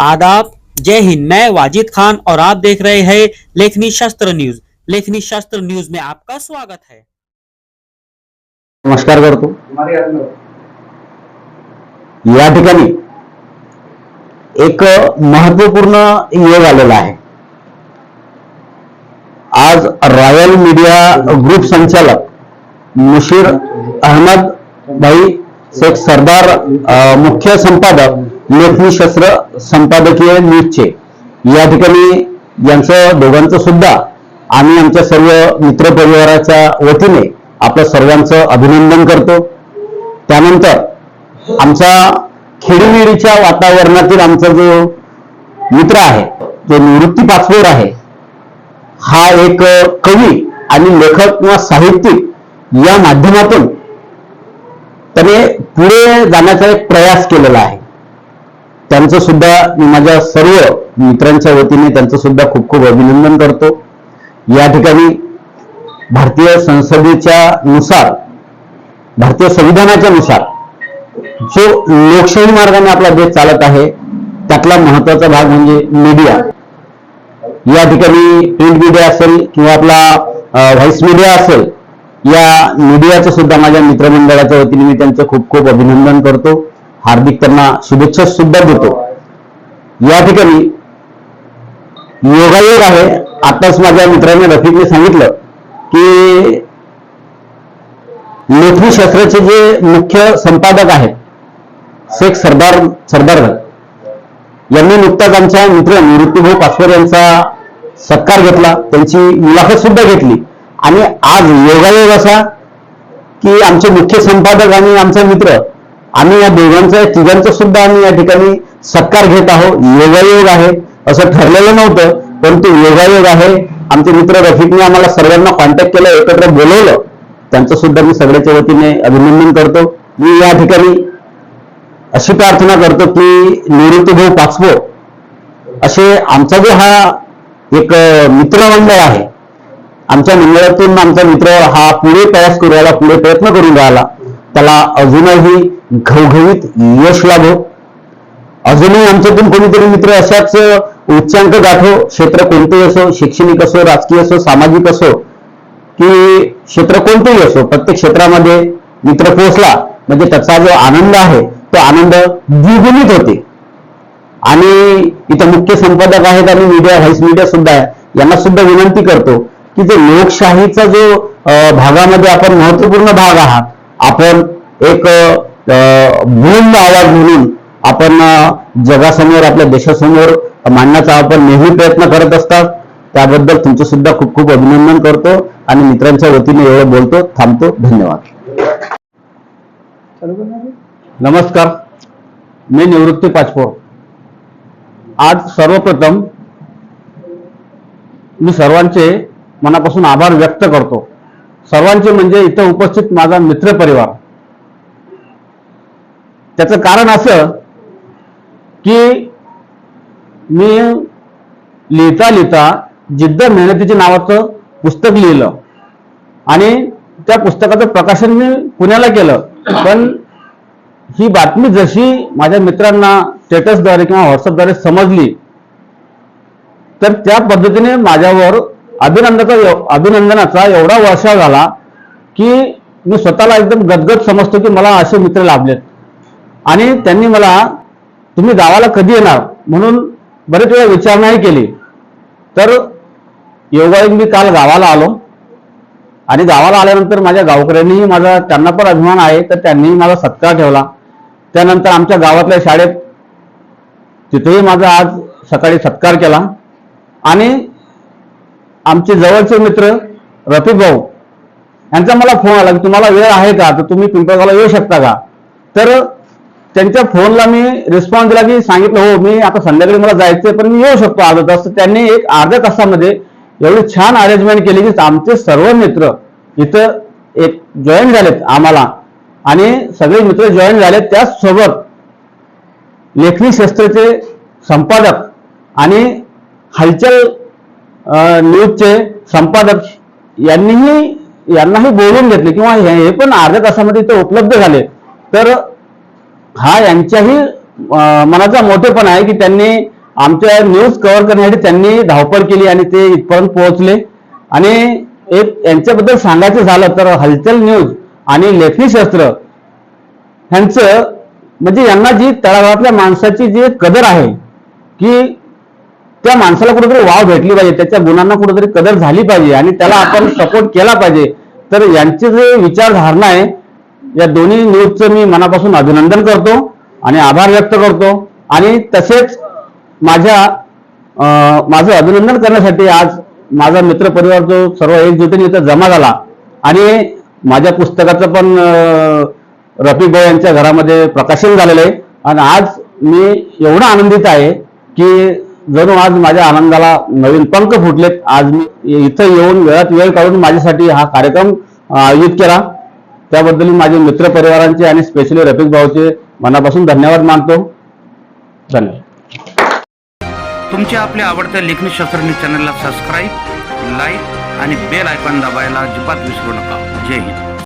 आदाब। जय हिंद, मैं वाजिद खान और आप देख रहे हैं लेखनी शास्त्र न्यूज़। लेखनी शास्त्र न्यूज़ में आपका स्वागत है। नमस्कार करतो। या एक महत्वपूर्ण योग आहे. आज रॉयल मीडिया ग्रुप संचालक मुशीर अहमद भाई, शेख सरदार मुख्य संपादक लेखनी शस्त्र संपादकीय न्यूजचे या ठिकाणी यांचं दोघांचं सुद्धा आम्ही आमच्या सर्व मित्रपरिवाराच्या वतीने आपल्या सर्वांचं अभिनंदन करतो. त्यानंतर आमच्या खेडीमेडीच्या वातावरणातील आमचा जो मित्र आहे जो निवृत्ती पाचपोर आहे हा एक कवी आणि लेखक किंवा साहित्यिक या माध्यमातून त्याने पुढे जाण्याचा एक प्रयास केलेला आहे. त्यांचं सुद्धा मी माझ्या सर्व मित्रांच्या वतीने त्यांचं सुद्धा खूप खूप अभिनंदन करतो. या ठिकाणी भारतीय संसदेच्या नुसार भारतीय संविधानाच्या नुसार जो लोकशाही मार्गाने आपला देश चालत आहे त्यातला महत्त्वाचा भाग म्हणजे मीडिया या ठिकाणी प्रिंट मीडिया असेल किंवा आपला व्हॉइस मीडिया असेल या मीडियाचं सुद्धा माझ्या मित्रमंडळाच्या वतीने मी त्यांचं खूप खूप अभिनंदन करतो. हार्दिक त्यांना शुभेच्छा सुद्धा देतो. या ठिकाणी योगायोग आहे. आताच माझ्या मित्राने रफिकने सांगितलं की लेखनी शास्त्राचे जे मुख्य संपादक आहेत शेख सरदार सरदार यांनी नुकताच आमच्या मित्र निवृत्तीभाऊ पासवार यांचा सत्कार घेतला. त्यांची मुलाखत सुद्धा घेतली. आणि आज योगायोग असा की आमचे मुख्य संपादक आणि आमचा मित्र आम्ही या दोघांचा तिघांचा सुद्धा आम्ही या ठिकाणी सत्कार घेत आहोत. योगायोग आहे असं ठरलेलं नव्हतं परंतु योगायोग आहे. आमचे मित्र रफिकने आम्हाला सर्वांना कॉन्टॅक्ट केलं एकत्र बोलवलं. त्यांचं सुद्धा मी सगळ्याच्या वतीने अभिनंदन करतो. मी या ठिकाणी अशी प्रार्थना करतो की निवृत्तीभाऊ पाचवो. असे आमचा जो हा एक मित्रमंडळ आहे आमच्या मंडळातून आमचा मित्र हा पुढे प्रयास करू राहिला पुढे प्रयत्न करून राहिला. त्याला अजूनही घवघवीत यश लाभो अजूनही आमच्यातून कोणीतरी मित्र अशाच उच्चांक गाठो. क्षेत्र कोणतेही असो शैक्षणिक असो राजकीय असो सामाजिक असो की क्षेत्र कोणतेही असो प्रत्येक क्षेत्रामध्ये मित्र पोहोचला. म्हणजे त्याचा जो आनंद आहे तो आनंद द्विगुणित होते. आणि इथं मुख्य संपादक आहेत आणि मीडिया व्हाईस मीडिया सुद्धा आहे. यांना सुद्धा विनंती करतो की जो लोकशाहीचा जो भागामध्ये आपण महत्त्वपूर्ण भाग आहात आपण एक अं, आवाज म्हणून आपण जगासमोर आपल्या देशासमोर मांडण्याचा आपण नेहमी प्रयत्न करत असतात. त्याबद्दल तुमचं सुद्धा खूप खूप अभिनंदन करतो आणि मित्रांच्या वतीने एवढं बोलतो. थांबतो. धन्यवाद. नमस्कार. मी निवृत्ती पाचपोर आज सर्वप्रथम मी सर्वांचे मनापासून आभार व्यक्त करतो. सर्वांचे म्हणजे इथं उपस्थित माझा मित्र परिवार. त्याचं कारण असं की मी लिहिता लिहिता जिद्द मेहनतीच्या नावाचं पुस्तक लिहिलं. आणि त्या पुस्तकाचं प्रकाशन मी पुण्याला केलं. पण ही बातमी जशी माझ्या मित्रांना स्टेटसद्वारे किंवा व्हॉट्सअपद्वारे समजली तर त्या पद्धतीने माझ्यावर अभिनंदनाचा अभिनंदनाचा एवढा वर्षा झाला की मी स्वतःला एकदम गदगद समजतो की मला असे मित्र लाभलेत. आणि त्यांनी मला तुम्ही गावाला कधी येणार? म्हणून बरेच वेळा विचारणाही केली. तर योगायोग मी काल गावाला आलो. आणि गावाला आल्यानंतर माझ्या गावकऱ्यांनीही माझा त्यांना पण अभिमान आहे तर त्यांनीही माझा सत्कार ठेवला. त्यानंतर आमच्या गावातल्या शाळेत तिथेही माझा आज सकाळी सत्कार केला. आणि आमचे जवळचे मित्र रफिक भाऊ यांचा मला फोन आला की तुम्हाला वेळ आहे का? तर तुम्ही पिंपळगावला येऊ शकता का? तर त्यांच्या फोनला मी रिस्पॉन्स दिला की सांगितलं हो मी आता संध्याकाळी मला जायचंय पण मी येऊ शकतो अर्धा तास तर त्यांनी एक अर्ध्या तासामध्ये एवढी छान अरेंजमेंट केली की आमचे सर्व मित्र इथं एक जॉईन झालेत आम्हाला. आणि सगळे मित्र जॉईन झाले त्याचसोबत लेखनी शस्त्रचे संपादक आणि हालचाल न्यूजचे संपादक यांनीही यांनाही बोलून घेतले किंवा हे हे पण अर्ध्या तासामध्ये इथे उपलब्ध झाले. तर हा यांच्याही मनाचा मोठेपण आहे की त्यांनी आमच्या न्यूज कव्हर करण्यासाठी त्यांनी धावपळ केली आणि ते इथपर्यंत पोहोचले. आणि एक यांच्याबद्दल सांगायचं झालं तर हलचल न्यूज आणि लेखनी शास्त्र ह्यांचं म्हणजे यांना जी तळागाळातल्या माणसाची जी कदर आहे की त्या माणसाला कुठेतरी वाव भेटली पाहिजे त्याच्या गुणांना कुठेतरी कदर झाली पाहिजे आणि त्याला आपण सपोर्ट केला पाहिजे. तर यांची जे विचारधारणा आहे या दोन्ही न्यूजचं मी मनापासून अभिनंदन करतो आणि आभार व्यक्त करतो. आणि तसेच माझ्या माझं अभिनंदन करण्यासाठी आज माझा मित्र परिवार जो सर्व एकजुटीने इथं जमा झाला आणि माझ्या पुस्तकाचं पण रफी भाई यांच्या घरामध्ये प्रकाशन झालेलं आहे. आणि आज मी एवढा आनंदित आहे की जणू आज माझ्या आनंदाला नवीन पंख फुटलेत. आज मी इथं येऊन वेळात वेळ काढून माझ्यासाठी हा कार्यक्रम आयोजित केला. त्याबद्दल मी माझे मित्र परिवारांचे आणि स्पेशली रफिक भाऊचे मनापासून धन्यवाद मानतो. धन्यवाद. तुमच्या आपल्या आवडत्या लेखनी शास्त्रज्ञ चॅनलला सबस्क्राईब लाईक आणि बेल आयकॉन दाबायला अजिबात विसरू नका. जय हिंद.